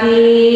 ธิ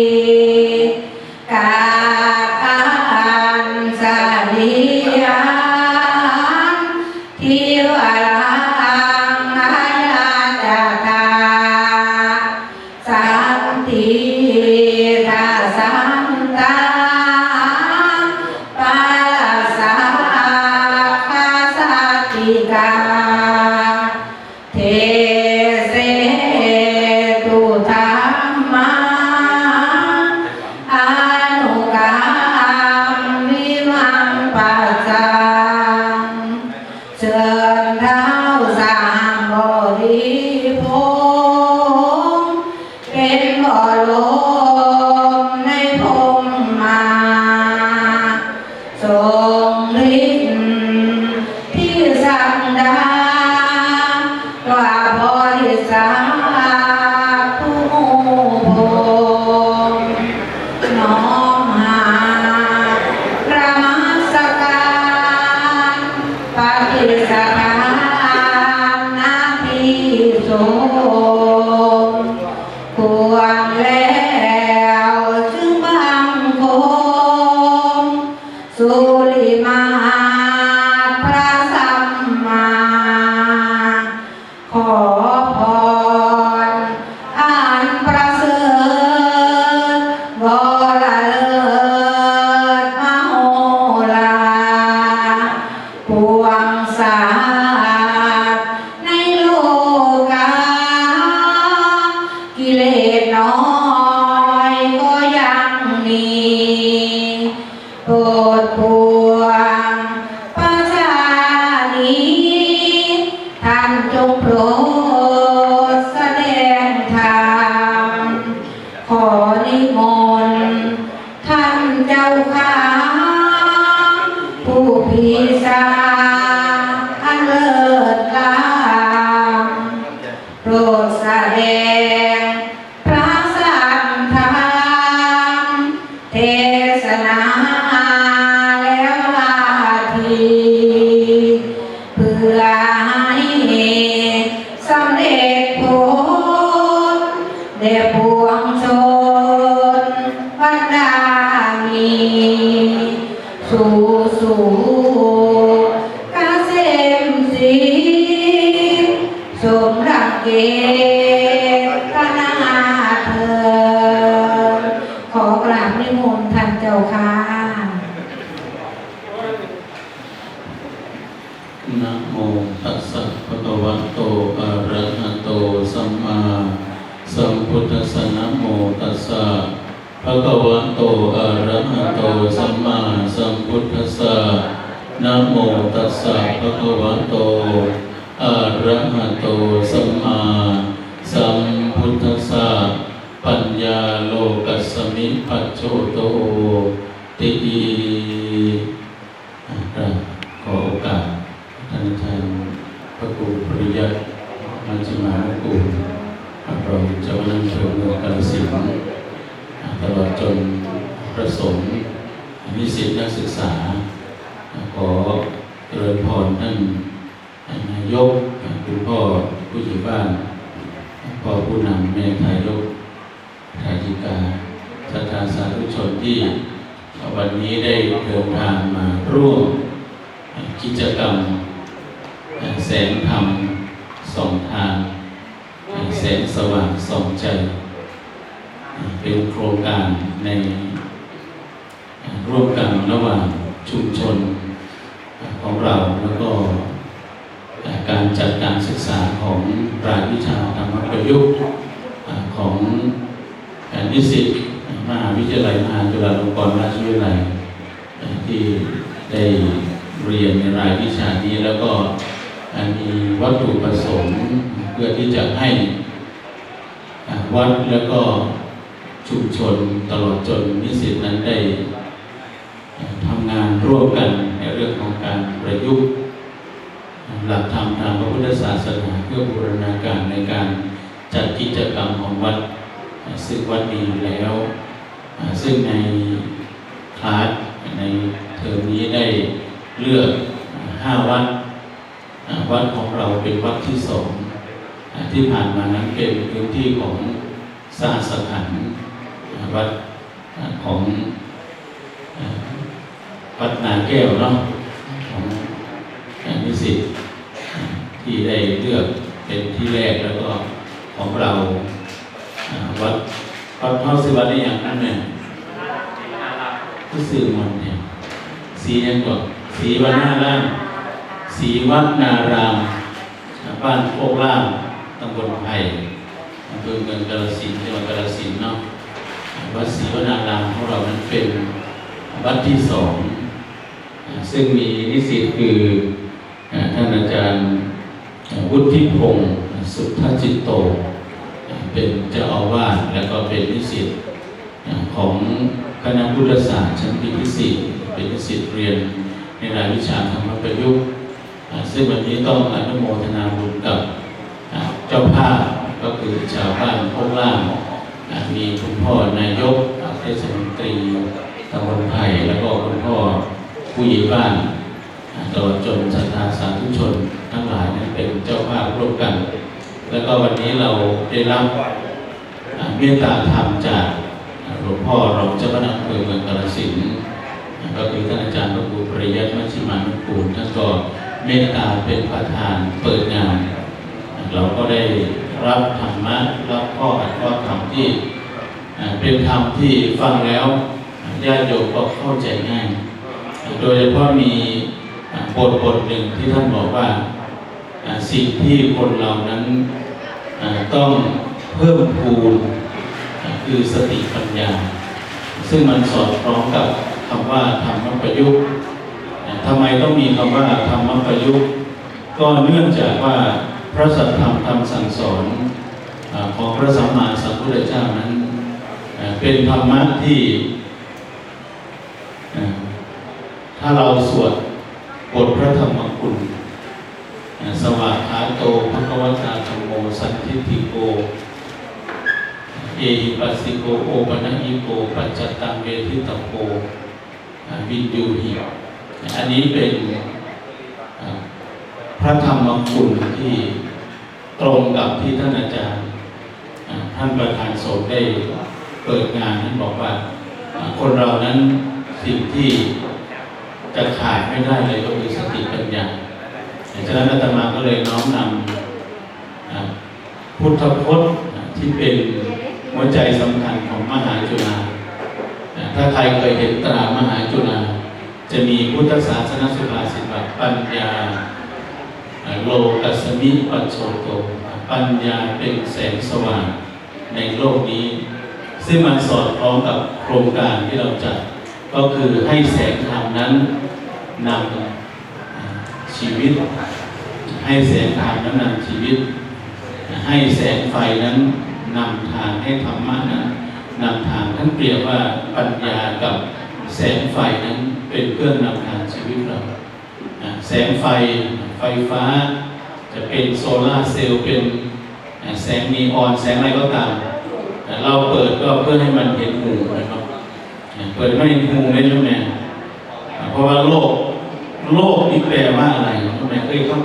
ค วงชนพระดามีสู่สู่ ตัสสะภะคะวะโต อะระหะโต สัมมาสัมพุทธัสสะ ปัญญาโลกัสสมิปัจโชโตติอะขอโอกาสท่านอาจารย์พระครูปริยัติมัชฌิมานุกูลพระรองเจ้าคณะอำเภอเมืองกาฬสินตลอดจนพระสงฆ์นิสิตนักศึกษาขอ เจริญพรท่านนายกคุณพ่อผู้ใหญ่บ้านพ่อผู้นำแม่ทายกทายิกาศรัทธาสาธุชนที่วันนี้ได้เดินทางมาร่วมกิจกรรมแสงธรรมสองทาง แสงสว่างสองใจ เป็นโครงการในร่วมกันระหว่างชุมชน ของเราแล้วก็การจัดการศึกษาของรายวิชาธรรมประยุกต์ของนิสิตมหาวิทยาลัยมหาจุฬาลงกรณราชวิทยาลัยที่ได้เรียนในรายวิชานี้แล้วก็มีวัตถุประสงค์เพื่อที่จะให้วัดแล้วก็ชุมชนตลอดจนนิสิตนั้นได้ทำงานร่วมกัน ในเรื่องของการประยุกต์หลักธรรมทางพระพุทธศาสนาเพื่อบูรณาการในการจัดกิจกรรมของวัดซึ่งวัดมีอยู่แล้ว ซึ่งในคลาสในเทอมนี้ได้เลือกห้าวัดวัดของเราเป็นวัดที่สองที่ผ่านมานั้นเป็นพื้นที่ของสาสขันธ์วัดของ วัดนาแก้วเนาะของนิสิตที่ได้เลือกเป็นที่แรกแล้วก็ของเราวัดวัดเท่าสิวัดได้อย่างนั้นเนี่ยก็สื่อมันเนี่ยสียังก่อนสีวันหน้าล่างสีวัดนารามบ้านโคกล่างตำบลไผ่อำเภอเมืองกาฬสินธุ์จังหวัดกาฬสินธุ์เนาะวัดศรีวนารามของเรานั้นเป็นวัดที่สอง ซึ่งมีนิสิตคือท่านอาจารย์วุฒิพงศ์สุทธจิตโต เป็นเจ้าอาวาสแล้วก็เป็นนิสิตของคณะพุทธศาสตร์ชั้นปีที่สี่เป็นนิสิตเรียนในรายวิชาธรรมประยุกต์ ซึ่งวันนี้ต้องอนุโมทนาบุญกับเจ้าภาพก็คือชาวบ้านโคกล่างมีคุณพ่อ นายกเทศมนตรีตำบลไผ่แล้วก็คุณพ่อ ผู้ใหญ่บ้านตลอดจนศรัทธาสาธุชนทั้งหลายนั้นเป็นเจ้าภาพร่วมกัน แล้วก็วันนี้เราได้รับเมตตาธรรมจากหลวงพ่อรองเจ้าคณะอำเภอเมืองกาฬสินธุ์ก็คือท่านอาจารย์พระครูปริยัติมัชฌิมานุกูลท่านก็เมตตาเป็นประธานเปิดงาน เราก็ได้รับธรรมะรับข้ออัดข้อธรรมที่เป็นธรรมที่ฟังแล้วญาติโยมก็เข้าใจง่าย โดยเฉพาะมีบทบทหนึ่งที่ท่านบอกว่าสิ่งที่คนเรานั้นต้องเพิ่มพูนคือสติปัญญา ซึ่งมันสอดคล้องกับคำว่าธรรมประยุกต์ทำไมต้องมีคำว่าธรรมประยุกต์ ก็เนื่องจากว่าพระสัทธรรมคำสั่งสอนของพระสัมมาสัมพุทธเจ้านั้น เป็นธรรมะที่ ถ้าเราสวดบทพระธรรมคุณสวากขาโตภควตาธรรมโมสันทิติโก เอหิปัสสิโกโอปนัญิโก ปัจจตังเวทิตโกวินยูหิอันนี้เป็นพระธรรมคุณที่ตรงกับที่ท่านอาจารย์ ท่านประธานสงฆ์ได้เปิดงานนั้นบอกว่า คนเรานั้นสิ่งที่ จะขาดไม่ได้เลยก็คือสติปัญญาฉะนั้นอาตมาก็เลยน้อมนำพุทธพจน์ที่เป็นหัวใจสำคัญของมหาจุฬาถ้าใครเคยเห็นตรามหาจุฬาจะมีพุทธศาสนสุภาษิตว่าปัญญา โลกัสมิปัจโชโตปัญญาเป็นแสงสว่างในโลกนี้ ซึ่งมันสอดคล้องกับโครงการที่เราจัด ก็คือให้แสงธรรมนั้นนำชีวิต ให้แสงธรรมนั้นนำชีวิต ให้แสงไฟนั้นนำทางให้ธรรมะนั้นนำทางท่านเปรียบว่าปัญญากับแสงไฟนั้นเป็นเครื่องนำทางชีวิตเราแสงไฟไฟฟ้า จะเป็นโซลาเซลล์เป็นแสงนีออนแสงอะไรก็ตามเราเปิดก็เพื่อให้มันเห็นหูนะครับ เปิดไม่เห็นหูไม่ใช่ไหมเพราะว่าโลก โลกนี่แปลว่าอะไรทำไมเคยเขา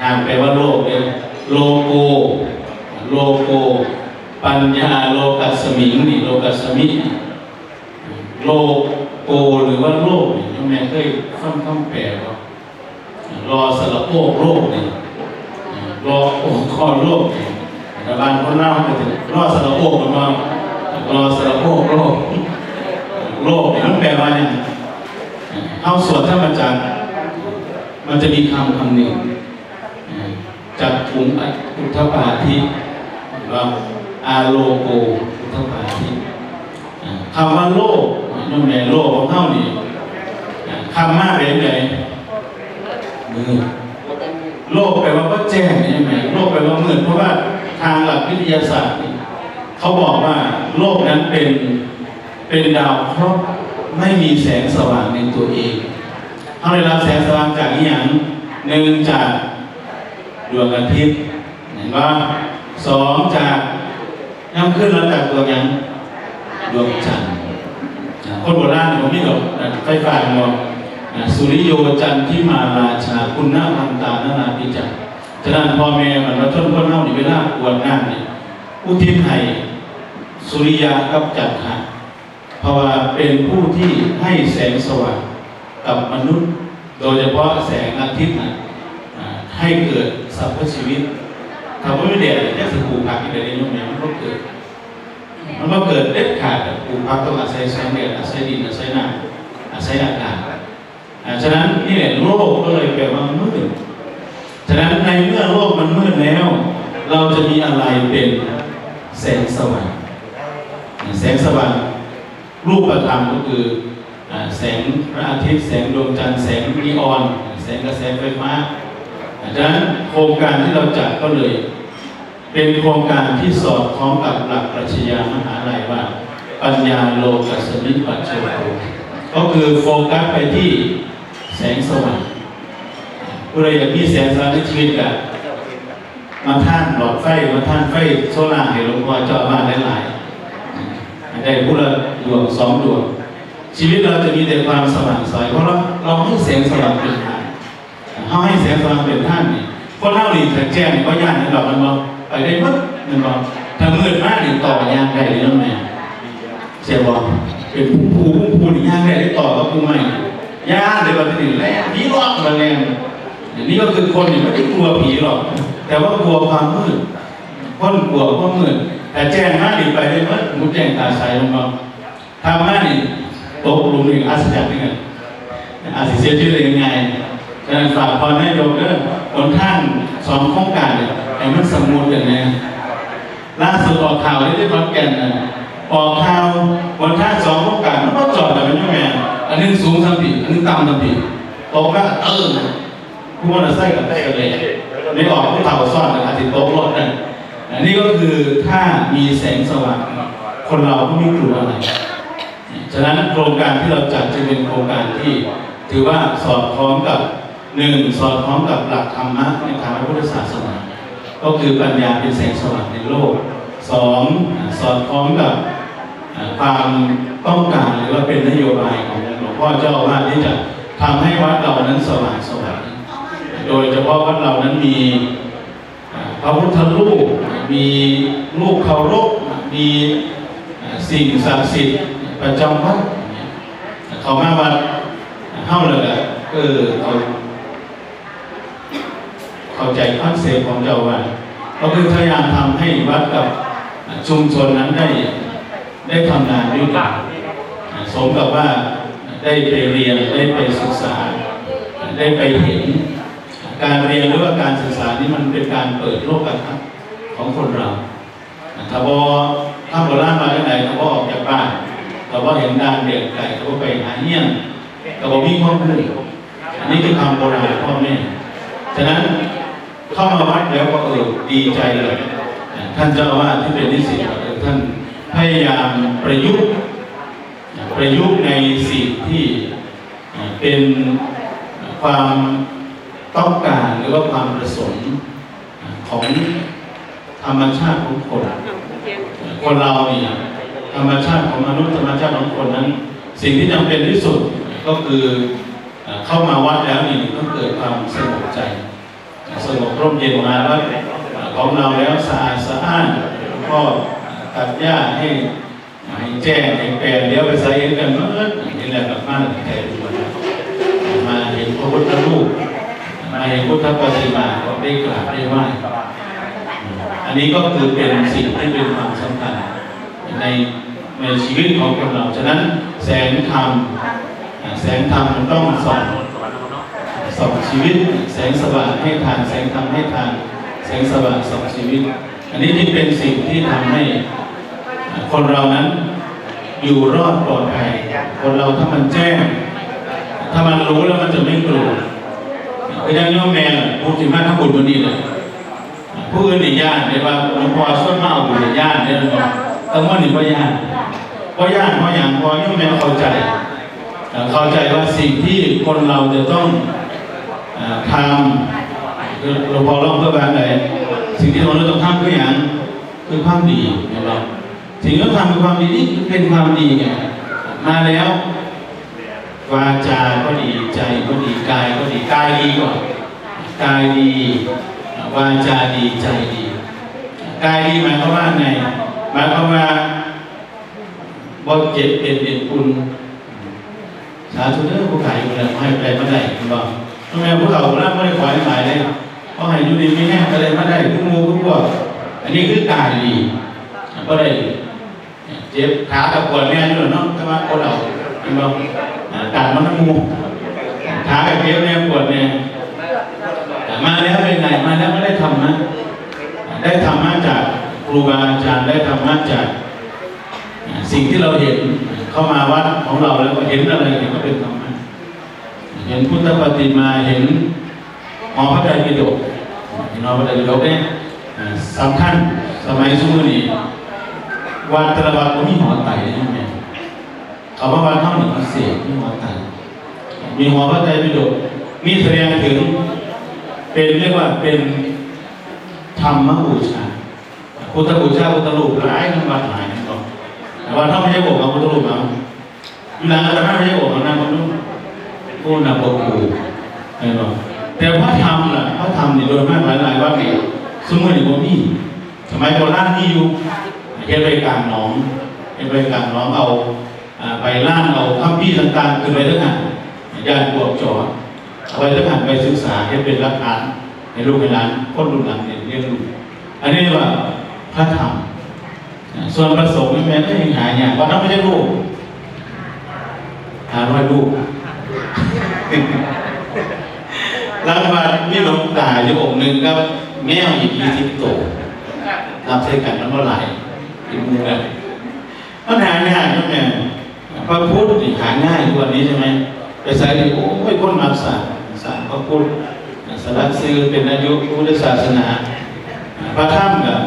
ถามแปลว่าโลกเลยโลโก โลโก ปัญญาโลกัสมิงนี่โลกัสมิโลโกหรือว่าโลกนี่ทำไมเคยฟังคำแปลว่ารอสระโอกโลกนี่รอโอกคอโลกแต่บางคนเล่าไปถึงรอสระโกมันมารอสระโกโลก โลกมันแปลว่าเนี่ยเอาส่วนถ้ามันจะมันจะมีคำคำหนึ่งจับถุงอุทธปาทิว่าอาโลโกอุทธปาทิคำว่าโลกนั่นแหละโลกของเท่านี้คำมากเป็นไงมือโลกแปลว่าก็แจ้งใช่ไหมโลกแปลว่ามืดเพราะว่าทางหลักวิทยาศาสตร์เขาบอกว่าโลกนั้นเป็น เป็นดาวเคราะห์ไม่มีแสงสว่างในตัวเองเขาได้รับแสงสว่างจากอย่างหนึ่งจากดวงอาทิตย์เห็นว่าสองจากย่ำขึ้นแล้วจากดวงยังดวงจันทร์คนโบราณผมไม่หรอกไฟฟ้าบอกสุริโยจันทิมาราชาคุณนาพันตานานาพิจักฉะนั้นพ่อแม่มันมาชนคนเฮานี่เวลาปวดงานนี่อุทิศให้สุริยะกับจันทระ เพราะว่าเป็นผู้ที่ให้แสงสว่างกับมนุษย์ โดยเฉพาะแสงอาทิตย์นะให้เกิดสรรพชีวิตถ้าว่าไม่เด็ดเนี่ยสิปลูกผักกินได้ยังไงมันก็เกิด มันก็เกิดเด็ดขาดปลูกผักต้องอาศัยแสงแดดอาศัยดินอาศัยน้ำอาศัยอากาศอ่าฉะนั้นนี่แหละโลกก็เลยแปลว่ามืดฉะนั้นในเมื่อโลกมันมืดแล้ว เราจะมีอะไรเป็นแสงสว่างแสงสว่าง รูปธรรมก็คือแสงพระอาทิตย์แสงดวงจันทร์แสงนีออน แสงกระแสไฟฟ้าฉะนั้นโครงการที่เราจัดก็เลย เป็นโครงการที่สอดคล้องกับหลักปรัชญามหาลัยว่า ปัญญาโลกัสมิปัจโชก็คือโฟกัสไปที่แสงสว่างผู้ใดอยากมีแสงสว่างในชีวิตกันมาท่านหลอดไฟมาท่านไฟโซล่าร์ให้หลวงพ่อเจ้าบ้านหลายๆ ได้ผู้ละดวงสองดวงชีวิตเราจะมีแต่ความสว่างสวยเพราะเราเราให้แสงสว่างเป็นทางเขาให้แสงสว่างเป็นท่านนี่คนเท่านี้ถ้าแจ้งก็ย่านนี่เรามันบอกไปได้หมดมันบอกถ้ามืดมากนี่ต่อยางได้เลยน้องแม่เสียบอกเป็นผู้ผู้ผู้ผู้นี่ยางได้ต่อกับผู้ใหม่ย่านเดี๋ยวเราจะถึงแล้วผีหลอกมาแรงอันนี้ก็คือคนนี่ไม่ได้กลัวผีหรอกแต่ว่ากลัวความมืดคนกลัวความมืด แต่แจ้งมากนี่ไปได้หมดมุดแจ้งตาใสลงมาทำมากนี่โต๊ะลุงหนึ่งอาสจักรนี่ไงอาสิเสียชื่อเลยยังไงฉะนั้นฝากพรให้โยมเด้อคนท่านสองโครงการเนี่ยไอ้มันสมุดกันนะล่าสุดออกข่าวที่ที่ขอนแก่นนะออกข่าวคนท่านสองโครงการมันก็จอดแต่เป็นยังไงอันนึงสูงสัมผิอันนึงต่ำสัมผิโต๊ะก็เออผู้มอเตอร์ไซค์กับได้กันเลยไม่ออกผู้เฒ่าซ่อนนะครับที่โต๊ะรถนั่น อันนี้ก็คือถ้ามีแสงสว่างคนเราก็ไม่กลัวอะไร ฉะนั้นโครงการที่เราจัดจะเป็นโครงการที่ ถือว่าสอดคล้องกับหนึ่งสอดคล้องกับหลักธรรมะในทางพระพุทธศาสนา ก็คือปัญญาเป็นแสงสว่างในโลกสองสอดคล้องกับความต้องการหรือว่าเป็นนโยบายของหลวงพ่อเจ้าว่าที่จะทำให้วัดเรานั้นสว่างสวยโดยเฉพาะวัดเรานั้นมี ระพุทธรูปมีรูปเคารพมีสิ่งศักดิ์สิทธิ์ประจำวัดเขามาวัดเข้าเลยอะเออเขาเข้าใจคอนเซปต์ของเจ้าว่าก็คือพยายามทำให้วัดกับชุมชนนั้นได้ได้ทำงานด้วยกันสมกับว่าได้ไปเรียนได้ไปศึกษา ได้ไปเห็น การเรียนหรือว่าการศึกษานี่มันเป็นการเปิดโลกทัศน์ของคนเราถ้าบอถ้าโบราณมาที่ไหนเขาก็ออกจากบ้านเราก็เห็นดานเด็กไก่เขาก็ไปหาเหี้ยนเราบอกมีความรู้อันนี้คือคำโบราณพ่อแม่ฉะนั้นเข้ามาวัดแล้วก็เออดีใจเลยท่านเจ้าอาวาสที่เป็นนิสิตท่านพยายามประยุกต์ประยุกต์ในสิ่งที่เป็นความ ต้องการหรือว่าความประสงค์ของธรรมชาติของคน คนเราเนี่ยธรรมชาติของมนุษย์ธรรมชาติของคนนั้น สิ่งที่จำเป็นที่สุดก็คือเอ่อเข้ามาวัดแล้วนี่ต้องเกิดความสงบใจสงบร่มเย็นมาวัดของเราแล้วสะอาดสะอ้านก็ตัดหญ้าให้ให้แจ้งให้แปลนเดี๋ยวไปใส่กันเมื่อนี่แหละกลับบ้านแต่ดูมาเห็นพระพุทธรูป มาเห็นพุทธปฏิมาก็ได้กราบได้ไหว้อันนี้ก็คือเป็นสิ่งที่เป็นความสำคัญในในชีวิตของคนเรา ฉะนั้นแสงธรรมแสงธรรมมันต้องส่องส่องชีวิต แสงสว่างให้ทานแสงธรรมให้ทานแสงสว่างส่องชีวิต อันนี้ที่เป็นสิ่งที่ทำให้คนเรานั้นอยู่รอดปลอดภัยคนเราถ้ามันแจ้ง ถ้ามันรู้แล้วมันจะไม่กลัว คือยังโยมแม่น่ะพูดถึงมาทั้งบุญวันนี้เลยผู้อื่นในย่านในว่าหลวงพ่อส่วนมากอยู่ในย่านเนี่ยนะครับแต่ว่านี่ก็ย่านก็ย่านเพราะอย่างพอนี่แม่เข้าใจเอ่อเข้าใจว่าสิ่งที่คนเราจะต้องทำคือหลวงพ่อร้องเพื่อการใดสิ่งที่เราต้องทำคืออย่างคือความดีนะครับสิ่งที่เราทำคือความดีนี่เป็นความดีไงมาแล้ว วาจาก็ดีใจก็ดีกายก็ดีกายดีก่อนกายดีวาจาดีใจดีกายดีหมายความว่าไงหมายความว่าว่เจ็บเป็นเอ็นคุณสาธุเด้อผู้ขายอยู่แล้วให้ไปมาได้คุณบอกทำไมผู้เขาคนนั้นไม่ได้ขอให้ขายเลยเพราะให้อยู่ดีไม่แน่อะไมาได้ทุกมูทุกพวกอันนี้คือกายดีก็ได้เจ็บขากับปวดแม่อยู่เนาะถ้าว่าคนเราคุณบอก การมันทั้งมูขากับเจ็บแม่ปวดแม่มาแล้วเป็นไงมาแล้วไม่ได้ทำนะได้ธรรมะจากครูบาอาจารย์ได้ธรรมะจาก สิ่งที่เราเห็นเข้ามาวัดของเราแล้วก็เห็นอะไรเนี่ยก็เป็นธรรมะเห็นพุทธปฏิมาเห็นหอพระไตรปิฎกหอพระไตรปิฎกเนี่ยสำคัญสมัยสมัยนี้วัดตละวัดก็มีหอไตรใช่ ไหมเขาว่าวัดเท่าหนึ่งพิเศษมีหอไตรมีหอพระไตรปิฎกมีแสดงถึง เป็นเรียกว่าเป็นธรรมบูชาพุทธบูชาพุทธรูปหลายทั้งวัดหลายทั้งกองแต่ว่าถ้าไม่ใช่บอกเอาพุทธรูปมาอยู่หลังอาตมาไม่ใช่บอกเอานะมันต้องผู้นำบอกครูเห็นบ่แต่พระธรรมล่ะพระธรรมนี่โดยมากหลายหลายๆวัดนี่ยสมัยนี้บ่มีสมัยโบราณนี่อยู่เฮ็ดไปกลางหนองเฮ็ดไปกลางหนองเอา ไปล่านเอาคำพี่ต่างๆขึ้นไปทั้งนั้นญาติบวกจอดเอาไปทั้งนั้นไปศึกษาเฮ็ดเป็นหลักฐานให้ลูกให้หลานคนรุ่นหลังเนี่ยเรียนรู้อันนี้ว่าพระธรรมส่วนประสงค์นี่แม่ก็ยังหาอย่างว่าน้องไม่ใช่ลูกหาร้อยลูกรางวัลมีหลวงตาอยู่องค์หนึ่งก็แมวอีกยี่สิบตัวรับใช้กันแล้วเมื่อไหร่อีกมือเลยมันหาง่ายนะแม่ พระพุทธนี่หาง่ายกว่านี้ใช่ไหมไปใส่ดิโอ้ยคนมาสารสารพระพุทธสลักซื้อเป็นอายุพุทธศาสนา พระถ้ำกับ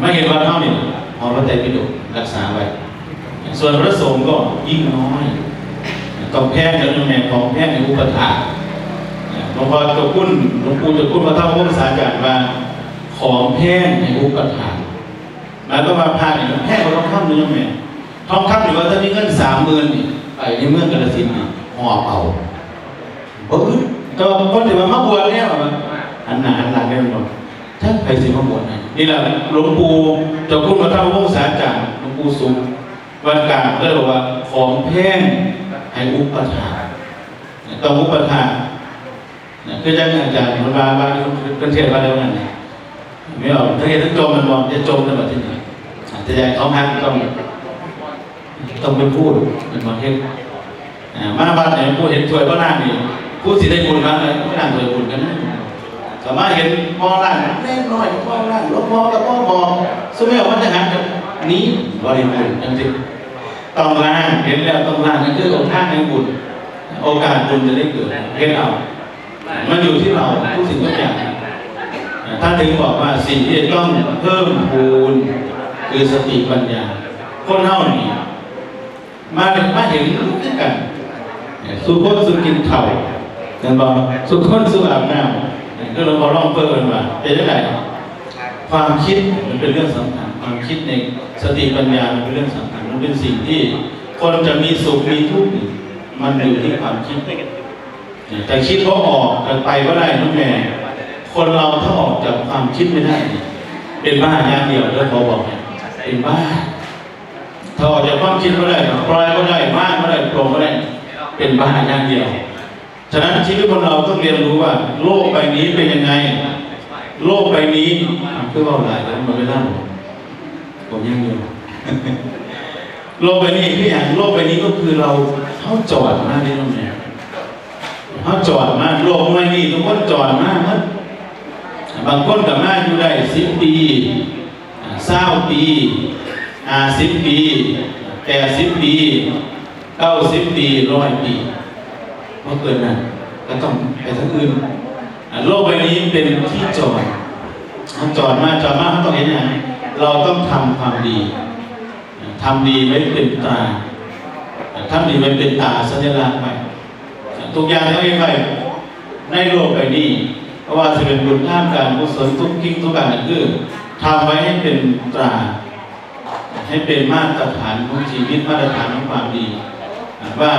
ไม่เห็นว่าเท่านี่เอาพระไตรปิฎกรักษาไว้ ส่วนพระสงฆ์ก็ยิ่งน้อยต้องแพงกับแม่ของแพงในอุปถาหลวงพ่อจะคุ้นหลวงปู่จะคุ้นพระเท่าพุทธศาสนาว่าของแพงในอุปถาหมายก็ว่าพาเนี่ยแพงกว่าทองคำนี่ยังไง ทองคำหรือว่าถ้ามีเงินสามหมื่นนี่ไปในเมืองกาฬสินธุ์นี่หอบเอาเออก็คนที่มามาบวชเนี่ยแบบอันหนาอันหลังได้หมดถ้าใครสิมาบวชให้นี่แหละหลวงปู่เจ้าคุณพระเท่าพงศาจารย์หลวงปู่สุขวันกลางก็เลยบอกว่าของแพงให้อุปถาต้องอุปถาคือจังอาจารย์มันบาบาเป็นเทศมาแล้วนั่นไม่เอาถ้าเห็นทั้งจมมันบอกจะจมในแบบที่ไหนแต่ใหญ่เขาห้ามต้อง ต้องไปพูดเป็นประเทศมาบ้านไหนผู้เห็นช่วยก็นั่งนี่ผู้สิได้บุญบ้างเลยก็นั่งช่วยบุญกันนะสามารถเห็นมองล่างเล่นน้อยมองล่างลบมองกับมองมองสมัยวันจะหันกับนี้บริบูรณ์จริงต้องล่างเห็นแล้วต้องล่างนั่นคือองค์ท่านในบุญโอกาสบุญจะได้เกิดเห็นเอามันอยู่ที่เราทุกสิ่งทุกอย่างท่านถึงบอกว่าสิ่งที่ต้องเพิ่มพูนคือสติปัญญาคนเท่านี้ มามาเห็นคือกัน สุขคนสุกินเข่าเห็นบอกสุขคนสุอาบน้ำก็เราพอร้องเปิดมาเป็นยังไงความคิดมันเป็นเรื่องสำคัญความคิดในสติปัญญามันเป็นเรื่องสำคัญมันเป็นสิ่งที่คนจะมีสุขมีทุกข์มันอยู่ที่ความคิดแต่คิดเขาออกแต่ไปก็ได้น้องแม่คนเราถ้าออกจากความคิดไม่ได้ เป็นบ้าอย่างเดียวเรื่เขาบอกเนี่ยเป็นบ้าถ้าออกจาก คิดก็ได้ปล่อยก็ได้มากก็ได้โปร่งก็ได้เป็นบ้าอย่างเดียว ฉะนั้นชีวิตคนเราต้องเรียนรู้ว่า โลกใบนี้เป็นยังไง โลกใบนี้คือว่าหลายแล้วมันไม่ได้หรอกผมยังอยู่โลกใบนี้คืออย่างโลกใบนี้ก็คือเราเข้าจอดมากนี่น้องแม่เข้าจอดมากโลกใบนี้ทุกคนจอดมากมั้งบางคนกับมาอยู่ได้สิบปีเศร้าปีห้าสิบปี แปดสิบปีเก้าสิบปีร้อยปีเมื่อเกินนั้นก็ต้องไปทางอื่นโลกใบนี้เป็นที่จอดจอดมาจอดมาเขาต้องเห็นอย่างไรเราต้องทำความดีทำดีไว้เป็นตาทำดีไว้เป็นตาสัญลักษณ์ไปทุกอย่างต้องเห็นไปในโลกใบนี้เพราะว่าจะเป็นบุญท่ามการกุศลทุกทิ้งทุกการนั่นคือทำไว้ให้เป็นตรา ให้เป็นมาตรฐานของชีวิตมาตรฐานของความดีว่า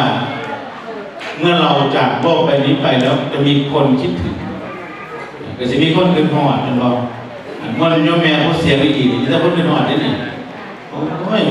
เมื่อเราจากโลกใบนี้ไปแล้วจะมีคนคิดถึงก็จะมีคนขึ้นหอดกันเราเมื่อโยมแม่เขาเสียไปอีกจะคนขึ้นหอดได้นี่โอ้ย